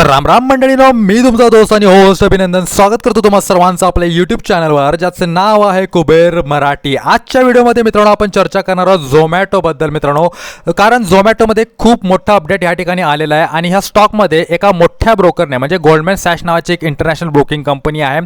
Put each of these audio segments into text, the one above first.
तर राम राम मंडळीनो मी तुमचा दोस्त आणि होस्ट अभिनंदन. स्वागत करतो तुम्हाला सर्वांचं आपल्या युट्यूब चॅनलवर ज्याचं नाव आहे कुबेर मराठी. आजच्या व्हिडिओमध्ये मित्रांनो आपण चर्चा करणार आहोत झोमॅटोबद्दल मित्रांनो. कारण झोमॅटोमध्ये खूप मोठा अपडेट या ठिकाणी आलेला आहे आणि ह्या स्टॉकमध्ये एका मोठ्या ब्रोकरने म्हणजे गोल्डमॅन सॅश नावाची एक इंटरनॅशनल ब्रोकिंग कंपनी आहे.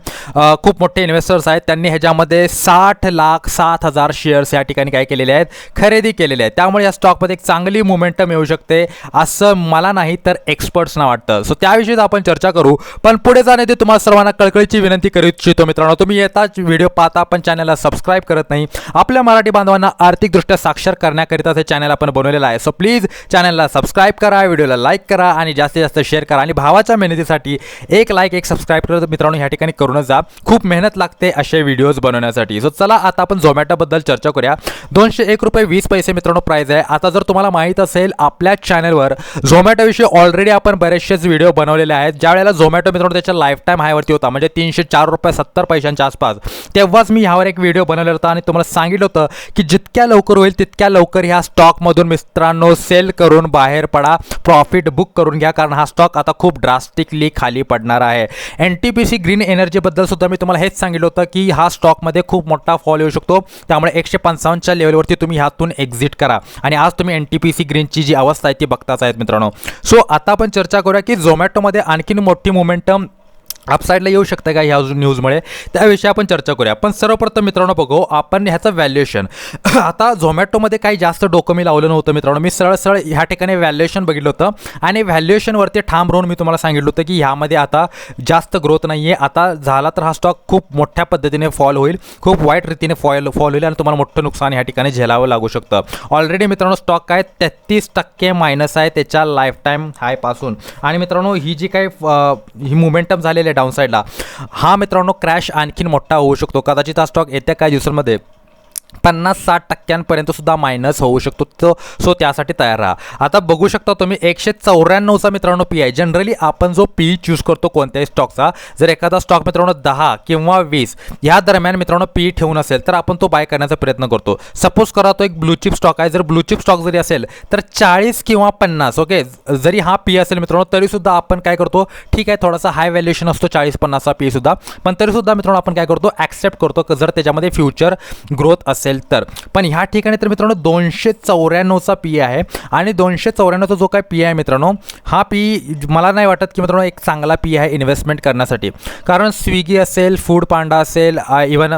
खूप मोठे इन्व्हेस्टर्स आहेत. त्यांनी ह्याच्यामध्ये साठ लाख सात हजार शेअर्स या ठिकाणी काय केलेले आहेत? खरेदी केलेले आहेत. त्यामुळे या स्टॉकमध्ये एक चांगली मुमेंटम येऊ शकते. असं मला नाही तर एक्सपर्ट्सना वाटतं. सो त्याविषयी आपण चर्चा करू. पण पुढे जाण्याआधी तुम्हाला सर्वांना कळकळीची विनंती करू इच्छितो मित्रांनो. तुम्ही येताच व्हिडिओ पाहता पण चॅनलला सबस्क्राईब करत नाही. आपल्या मराठी बांधवांना आर्थिकदृष्ट्या साक्षर करण्याकरिता हे चॅनल आपण बनवलेलं आहे. सो प्लीज चॅनलला सबस्क्राईब करा व्हिडिओला लाईक करा आणि जास्तीत जास्त शेअर करा. आणि भावाच्या मेहनतीसाठी एक लाईक एक सबस्क्राईब करत मित्रांनो ह्या ठिकाणी करूनच जा. खूप मेहनत लागते असे व्हिडिओज बनवण्यासाठी. सो चला आता आपण झोमॅटोबद्दल चर्चा करूया. दोनशे एक रुपये वीस पैसे मित्रांनो प्राईज आहे. आता जर तुम्हाला माहीत असेल आपल्या चॅनलवर झोमॅटोविषयी ऑलरेडी आपण बरेचसेच व्हिडिओ बनवलेले आहेत. ज्या वेळेला झोमॅटो मित्रांनो त्याच्या लाईफ टाईम हायवरती होता म्हणजे तीनशे चार रुपये सत्तर पैशांच्या आसपास तेव्हाच मी ह्यावर एक व्हिडिओ बनवलेला होता आणि तुम्हाला सांगितलं होतं की जितक्या लवकर होईल तितक्या लवकर ह्या स्टॉकमधून मित्रांनो सेल करून बाहेर पडा प्रॉफिट बुक करून घ्या कारण हा स्टॉक आता खूप ड्रास्टिकली खाली पडणार आहे. N T P C green एनर्जीबद्दल सुद्धा मी तुम्हाला हेच सांगितलं होतं की हा स्टॉकमध्ये खूप मोठा फॉल येऊ शकतो. त्यामुळे एकशे पंचावन्नच्या लेवलवरती तुम्ही ह्यातून एक्झिट करा. आणि आज तुम्ही एन टी पी सी ग्रीनची जी अवस्था आहे ती बघताच आहेत मित्रांनो. सो आता आपण चर्चा करूया की झोमॅटो झोमॅटोमध्ये आणखीन मोठी मोमेंटम अपसाईडला येऊ शकतं का ह्या न्यूजमुळे त्याविषयी आपण चर्चा करूया. पण सर्वप्रथम मित्रांनो बघू आपण ह्याचं व्हॅल्युएशन आता झोमॅटोमध्ये काही जास्त डोकं मी लावलं नव्हतं मित्रांनो. मी सरळ सरळ ह्या ठिकाणी व्हॅल्युएशन बघितलं होतं. आणि व्हॅल्युएशनवरती ठाम राहून मी तुम्हाला सांगितलं होतं की ह्यामध्ये आता जास्त ग्रोथ नाही आहे आता झाला तर हा स्टॉक खूप मोठ्या पद्धतीने फॉल होईल. खूप वाईट रीतीने फॉल फॉल होईल आणि तुम्हाला मोठं नुकसान ह्या ठिकाणी झेलावं लागू शकतं. ऑलरेडी मित्रांनो स्टॉक काय तेहतीस टक्के मायनस आहे त्याच्या लाईफ टाईम हायपासून आणि मित्रांनो ही जी काही ही मुमेंटम झालेली आहे डाऊन साईडला हा मित्रांनो क्रॅश आणखीन मोठा होऊ शकतो. कदाचित हा स्टॉक येत्या काही दिवसांमध्ये पन्नास साठ टक्क्यांपर्यंत सुद्धा मायनस होऊ शकतो. तो सो त्यासाठी तयार राहा. आता बघू शकता तुम्ही एकशे चौऱ्याण्णवचा मित्रांनो पी आहे जनरली आपण जो पी चूज करतो कोणत्याही स्टॉकचा जर एखादा स्टॉक मित्रांनो दहा किंवा वीस या दरम्यान मित्रांनो पी ठेवून असेल तर आपण तो बाय करण्याचा प्रयत्न करतो. सपोज करा तो एक ब्लू चिप स्टॉक आहे. जर ब्लू चिप स्टॉक जरी असेल तर चाळीस किंवा पन्नास ओके जरी हा पी असेल मित्रांनो तरीसुद्धा आपण काय करतो? ठीक आहे थोडासा हाय व्हॅल्युएशन असतो चाळीस पन्नासचा पी सुद्धा. पण तरीसुद्धा मित्रांनो आपण काय करतो? ॲक्सेप्ट करतो जर त्याच्यामध्ये फ्युचर ग्रोथ असेल असेल तर. पण ह्या ठिकाणी तर मित्रांनो दोनशे चौऱ्याण्णवचा पी आहे आणि दोनशे चौऱ्याण्णवचा जो काय पी आहे मित्रांनो हा पी मला नाही वाटत की मित्रांनो एक चांगला पी आहे इन्व्हेस्टमेंट करण्यासाठी. कारण स्विगी असेल फूड पांडा असेल इवन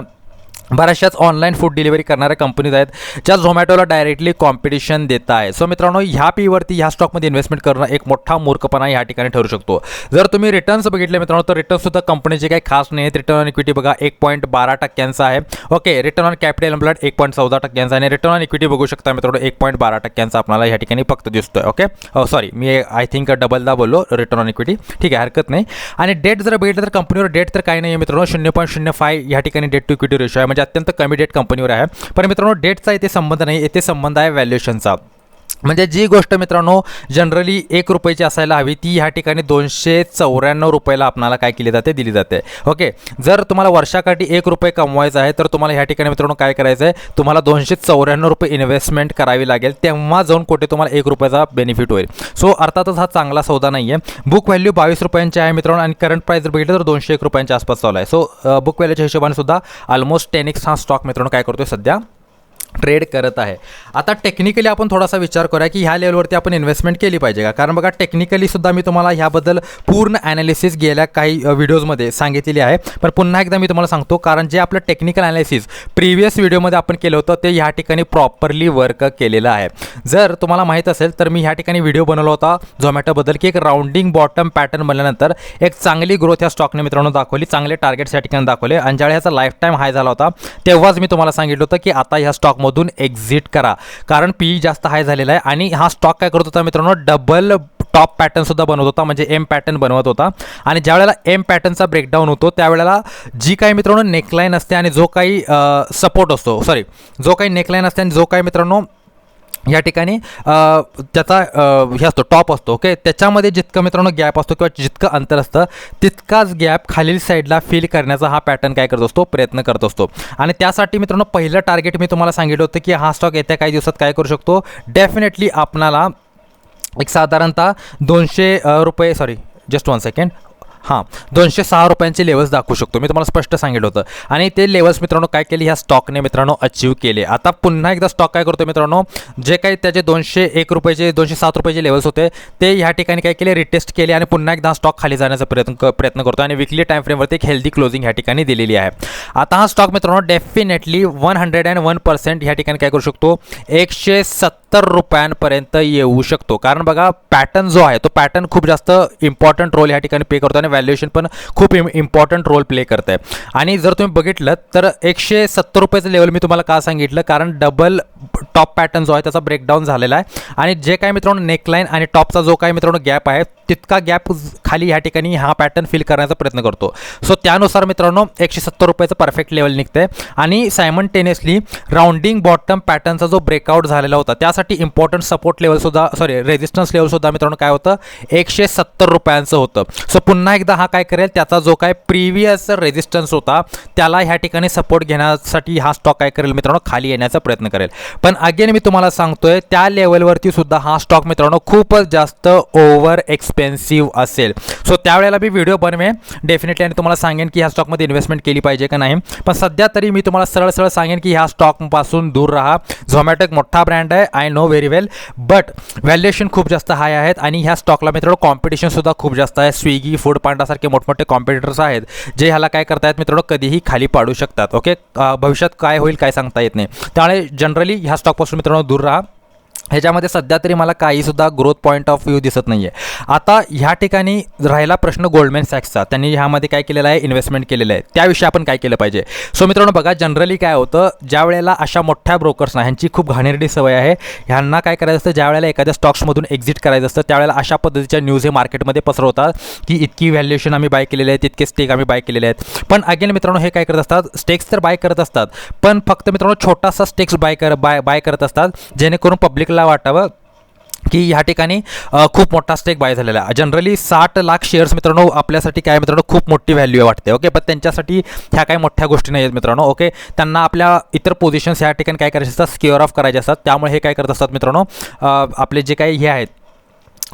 बऱ्याचशाच ऑनलाईन फूड डिलिव्हरी करणाऱ्या कंपनीज आहेत ज्या झोमॅटोला डायरेक्टली कॉम्पिटिशन देत आहे सो मित्रांनो ह्या पीवरती ह्या स्टॉकमध्ये इन्व्हेस्टमेंट करणं एक मोठा मूर्खपणा या ठिकाणी ठरू शकतो. जर तुम्ही रिटर्न्स बघितले मित्रांनो तर रिटर्नसुद्धा कंपनीचे काही खास नाही आहेत. रिटर्न ऑन इक्विटी बघा एक पॉईंट बारा टक्क्यांचा आहे. Okay return on capital employed एक पॉईंट चौदा टक्क्यांचा आणि रिटर्न ऑन इक्विटी बघू शकता मित्रांनो एक पॉईंट बारा टक्क्यांचा आपल्याला या ठिकाणी फक्त दिसतोय. ओके सॉरी oh, मी आय थिंक डबलदा बोललो रिटर्न ऑन इक्विटी ठीक आहे हरकत नाही. आणि डेट जर बघितलं तर कंपनीवर डेट तर काही नाही आहे मित्रांनो. शून्य पॉईंट शून्य फाय या ठिकाणी डेट टू इक्विटी रेशो आहे. म्हणजे म्हणजे अत्यंत कमी डेट कंपनीवर आहे. पण मित्रांनो डेटचा इथे संबंध नाही येथे संबंध आहे व्हॅल्युएशनचा म्हणजे जी गोष्ट मित्रांनो जनरली एक रुपयाची असायला हवी ती ह्या ठिकाणी दोनशे चौऱ्याण्णव रुपयाला आपणाला काय केली जाते दिली जाते. ओके जर तुम्हाला वर्षाकाठी एक रुपये कमवायचा आहे तर तुम्हाला ह्या ठिकाणी मित्रांनो काय करायचं आहे तुम्हाला दोनशे चौऱ्याण्णव रुपये इन्व्हेस्टमेंट करावी लागेल तेव्हा जाऊन कुठे तुम्हाला एक रुपयाचा बेनिफिट होईल. सो अर्थातच हा चांगला सौदा नाही आहे बुक व्हॅल्यू बावीस रुपयांची आहे मित्रांनो आणि करंट प्राईस जर बघितलं तर दोनशे एक रुपयांच्या आसपास चालू आहे. सो बुक व्हॅल्यूच्या हिशोबाने सुद्धा ऑलमोस्ट टेनिक्स हा स्टॉक मित्रांनो काय करतोय सध्या? ट्रेड करत आहे. आता टेक्निकली आपण थोडासा विचार करूया की ह्या लेवलवरती आपण इन्व्हेस्टमेंट केली पाहिजे का? कारण बघा टेक्निकली सुद्धा मी तुम्हाला ह्याबद्दल पूर्ण ॲनालिसिस गेल्या काही व्हिडिओजमध्ये सांगितलेली आहे. पण पुन्हा एकदा मी तुम्हाला सांगतो कारण जे आपलं टेक्निकल ॲनालिसिस प्रिव्हियस व्हिडिओमध्ये आपण केलं होतं ते ह्या ठिकाणी प्रॉपरली वर्क केलेलं आहे. जर तुम्हाला माहीत असेल तर मी ह्या ठिकाणी व्हिडिओ बनवला होता झोमॅटोबद्दल की एक राऊंडिंग बॉटम पॅटर्न बनल्यानंतर एक चांगली ग्रोथ या स्टॉकने मित्रांनो दाखवली चांगले टार्गेट्स या ठिकाणी दाखवले. आणि ज्यावेळी ह्याचा लाईफ टाईम हाय झाला होता. तेव्हाच मी तुम्हाला सांगितलं होतं की आता ह्या स्टॉक स्टॉकमधून एक्झिट करा. कारण पी जास्त हाय झालेला आहे आणि हा स्टॉक काय करत होता मित्रांनो? डबल टॉप पॅटर्नसुद्धा बनवत होता. म्हणजे एम पॅटर्न बनवत होता. आणि ज्यावेळेला एम पॅटर्नचा ब्रेकडाऊन होतो त्यावेळेला जी काही मित्रांनो नेकलाईन असते आणि जो काही सपोर्ट असतो सॉरी जो काही नेकलाईन असते आणि जो काही मित्रांनो या ठिकाणी त्याचा हे असतो टॉप असतो ओके त्याच्यामध्ये जितकं मित्रांनो गॅप असतो किंवा जितकं अंतर असतं तितकाच गॅप खालील साईडला फिल करण्याचा हा पॅटर्न काय करत असतो प्रयत्न करत असतो. आणि त्यासाठी मित्रांनो पहिलं टार्गेट मी तुम्हाला सांगितलं होतं की हा स्टॉक येत्या काही दिवसात काय करू शकतो? डेफिनेटली आपणाला एक साधारणतः दोनशे रुपये सॉरी जस्ट वन सेकंड हां दोनशे सहा रुपयांचे लेवल्स दाखवू शकतो. मी तुम्हाला स्पष्ट सांगितलं होतं. आणि ते लेवल्स मित्रांनो काय केले? ह्या स्टॉकने मित्रांनो अचीव केले. आता पुन्हा एकदा स्टॉक काय करतो मित्रांनो? जे काही त्याचे दोनशे एक रुपयाचे दोनशे सात रुपयाचे लेवल्स होते ते ह्या ठिकाणी काय केले? रिटेस्ट केले आणि पुन्हा एकदा स्टॉक खाली जाण्याचा प्रयत्न प्रयत्न करतो आणि विकली टाईम फ्रेमवरती एक हेल्दी क्लोजिंग ह्या ठिकाणी दिलेली आहे. आता हा स्टॉक मित्रांनो definitely one hundred and one percent ह्या ठिकाणी काय करू शकतो? एकशे सत्तर रुपयांपर्यंत येऊ शकतो. कारण बघा पॅटर्न जो आहे तो पॅटर्न खूप जास्त इम्पॉर्टंट रोल ह्या ठिकाणी पे करतो आणि व्हॅल्युएशन पण खूप इम इम्पॉर्टंट रोल प्ले करत आहे आणि जर तुम्ही बघितलं तर एकशे सत्तर रुपयाचं लेवल मी तुम्हाला का सांगितलं? कारण डबल टॉप पॅटर्न जो आहे त्याचा ब्रेकडाऊन झालेला आहे. आणि जे काय मित्रांनो नेकलाईन आणि टॉपचा जो काय मित्रांनो गॅप आहे तितका गॅप खाली ह्या ठिकाणी हा पॅटर्न फिल करण्याचा प्रयत्न करतो. सो त्यानुसार मित्रांनो एकशे सत्तर रुपयाचं परफेक्ट लेवल निघते आणि सायमनटेनियसली राऊंडिंग बॉटम पॅटर्नचा जो ब्रेकआउट झालेला होता त्यासाठी इम्पॉर्टंट सपोर्ट लेवलसुद्धा सॉरी रेजिस्टन्स लेवलसुद्धा मित्रांनो काय होतं? एकशे सत्तर रुपयांचं होतं. सो पुन्हा एक एकदा हा काय करेल त्याचा जो काय प्रिव्हियस रेजिस्टन्स होता त्याला ह्या ठिकाणी सपोर्ट घेण्यासाठी हा स्टॉक काय करेल मित्रांनो खाली येण्याचा प्रयत्न करेल. पण अगेन मी तुम्हाला सांगतोय त्या लेवलवरती सुद्धा हा स्टॉक मित्रांनो खूपच जास्त ओव्हर एक्सपेन्सिव्ह असेल. सो त्यावेळेला मी व्हिडिओ बनवेन. डेफिनेटली आणि तुम्हाला सांगेन की ह्या स्टॉकमध्ये इन्व्हेस्टमेंट केली पाहिजे का नाही. पण सध्या तरी मी तुम्हाला सरळ सरळ सांगेन की ह्या स्टॉकपासून दूर राहा. झोमॅटो एक मोठा ब्रँड आहे. I know very well but valuation खूप जास्त हाय आहेत आणि ह्या स्टॉकला मित्रांनो कॉम्पिटिशन सुद्धा खूप जास्त आहे. स्विगी फूड पांडासारखे मोठमोठे कॉम्पिटिटर्स आहेत जे ह्याला काय करतायत मित्रांनो कधीही खाली पाडू शकतात. ओके भविष्यात काय होईल काय सांगता येत नाही. त्यामुळे जनरली ह्या स्टॉकपासून मित्रांनो दूर राहा. ह्याच्यामध्ये सध्या तरी मला काहीसुद्धा ग्रोथ पॉईंट ऑफ व्ह्यू दिसत नाही आहे आता ह्या ठिकाणी राहिला प्रश्न गोल्डमॅन सॅक्सचा त्यांनी ह्यामध्ये काय केलेलं आहे? इन्व्हेस्टमेंट केलेलं आहे. त्याविषयी आपण काय केलं पाहिजे? सो मित्रांनो बघा जनरली काय होतं? ज्या वेळेला अशा मोठ्या ब्रोकर्सना ह्यांची खूप घाणेरडी सवय आहे ह्यांना काय करायचं असतं? ज्या वेळेला एखाद्या स्टॉक्समधून एक्झिट करायचं असतं त्यावेळेला अशा पद्धतीच्या न्यूज हे मार्केटमध्ये पसरवतात की इतकी व्हॅल्युएशन आम्ही बाय केलेले आहेत इतके स्टेक आम्ही बाय केलेले आहेत. पण अगेन मित्रांनो हे काय करत असतात? स्टेक्स तर बाय करत असतात. पण फक्त मित्रांनो छोटासा स्टेक्स बाय कर बाय बाय करत असतात जेणेकरून पब्लिकला वाटावं की ह्या ठिकाणी खूप मोठा स्टेक बाय झालेला आहे. जनरली साठ लाख शेअर्स मित्रांनो आपल्यासाठी काय मित्रांनो खूप मोठी व्हॅल्यू वाटते ओके पण त्यांच्यासाठी ह्या काही मोठ्या गोष्टी नाही आहेत मित्रांनो ओके त्यांना आपल्या इतर पोझिशन्स ह्या ठिकाणी काय करायचे असतात स्क्युअर ऑफ करायचे असतात. त्यामुळे हे काय करत असतात मित्रांनो आपले जे काही हे आहेत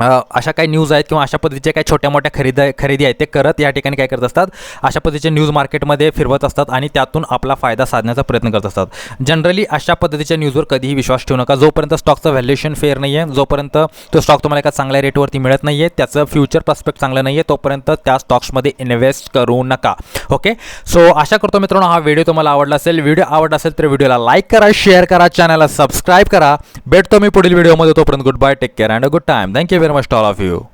अशा काही न्यूज आहेत किंवा अशा पद्धतीचे काही छोट्या मोठ्या खरेदी खरेदी आहेत ते करत या ठिकाणी काय करत असतात? अशा पद्धतीचे न्यूज मार्केटमध्ये फिरवत असतात आणि त्यातून आपला फायदा साधण्याचा प्रयत्न करत असतात. जनरली अशा पद्धतीच्या न्यूजवर कधीही विश्वास ठेवू नका. जोपर्यंत स्टॉकचं व्हॅल्युएशन फेअर नाही आहे जोपर्यंत तो स्टॉक तुम्हाला एका चांगल्या रेटवरती मिळत नाही आहे त्याचं फ्युचर प्रॉस्पेक्ट चांगलं नाही आहे तोपर्यंत त्या स्टॉक्समध्ये इन्व्हेस्ट करू नका. ओके सो आशा करतो मित्रांनो हा व्हिडिओ तुम्हाला आवडला असेल. व्हिडिओ आवडला असेल तर व्हिडिओला लाईक करा शेअर करा चॅनलला सबस्क्राईब करा. भेटतो मी पुढील व्हिडिओमध्ये तोपर्यंत good bye take care and a good time thank you very much all of you